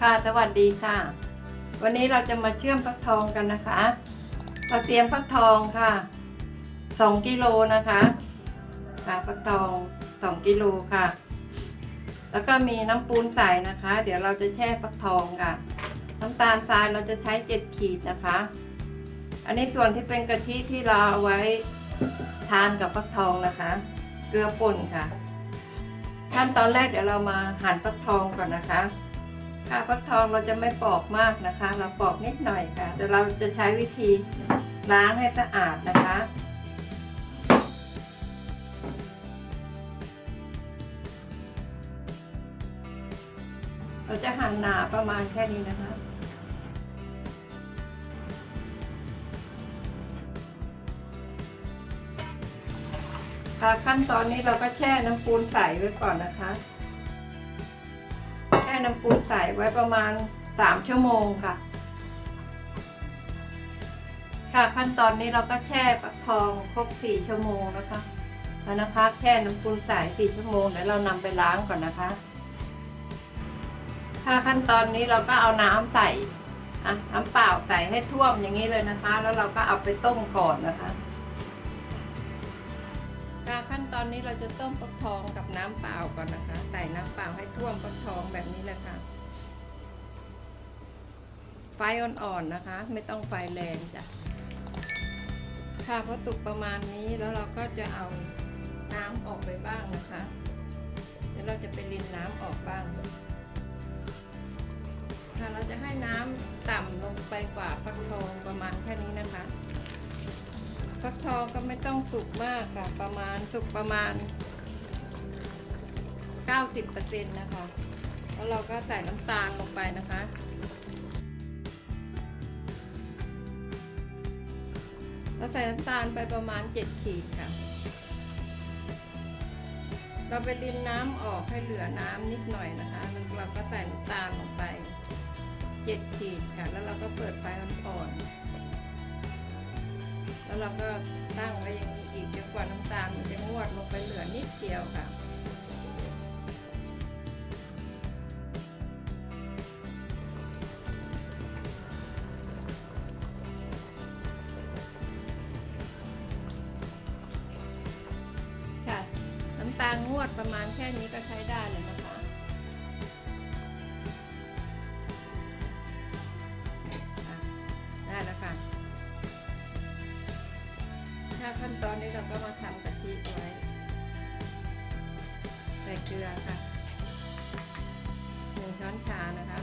ค่ะสวัสดีค่ะ วันนี้เราจะมาเชื่อมฟักทองกันนะคะ เราเตรียมฟักทองค่ะ2กิโลนะคะค่ะฟักทอง2กิโลค่ะ แล้วก็มีน้ำปูนใส่นะคะ เดี๋ยวเราจะแช่ฟักทองค่ะ น้ำตาลทรายเราจะใช้7ขีดนะคะ อันนี้ส่วนที่เป็นกะทิที่เราเอาไว้ทานกับฟักทองนะคะ เกลือป่นค่ะ ขั้นตอนแรกเดี๋ยวเรามาหั่นฟักทองก่อนนะคะ ค่ะฟักทองเราจะไม่ปอกมากนะคะ เราปอกนิดหน่อยค่ะเดี๋ยวเราจะใช้วิธีล้างให้สะอาดนะคะเราจะหั่นหนาประมาณแค่นี้นะคะ ขั้นตอนนี้เราก็แช่น้ำปูนใสไว้ก่อนนะคะ น้ำปูนใสไว้ประมาณสามชั่วโมงค่ะ ค่ะขั้นตอนนี้เราก็แช่ปักทองครบสี่ชั่วโมงนะคะแล้วนะคะแช่น้ำปูนใสสี่ชั่วโมงเดี๋ยวเรานำไปล้างก่อนนะคะ ค่ะขั้นตอนนี้เราก็เอาน้ำใส่อะน้ำเปล่าใส่ให้ท่วมอย่างนี้เลยนะคะ แล้วเราก็เอาไปต้มก่อนนะคะ ขั้นตอนนี้เราจะต้มฟักทองกับน้ำเปล่าก่อนนะคะ ใส่น้ำเปล่าให้ท่วมฟักทองแบบนี้แหละค่ะ ไฟอ่อนๆนะคะ ไม่ต้องไฟแรงจ้ะ ค่ะพอสุกประมาณนี้แล้วเราก็จะเอาน้ำออกไปบ้างนะคะเดี๋ยวเราจะไปรินน้ำออกบ้าง ค่ะเราจะให้น้ำต่ำลงไปกว่าฟักทองประมาณแค่นี้นะคะ ฟักทองก็ไม่ต้องสุกมากค่ะ ประมาณสุกประมาณ 90%นะคะ แล้วเราก็ใส่น้ำตาลลงไปนะคะเราใส่น้ำตาลไปประมาณ 7 ขีดค่ะ เราไปรินน้ำออกให้เหลือน้ำนิดหน่อยนะคะแล้วเราก็ใส่น้ำตาลลงไป 7 ขีดค่ะ แล้วเราก็เปิดไฟอ่อนๆ แล้วเราก็ตั้งไว้อย่างนี้อีกจนกว่าน้ำตาลมันจะงวดลงไปเหลือนิดเดียวค่ะค่ะน้ำตาลงวดประมาณแค่นี้ก็ใช้ได้เลยนะคะ 5 ขั้นตอนนี้เราก็มาทำกะทิไว้ใส่เกลือค่ะหนึ่งช้อนชานะคะ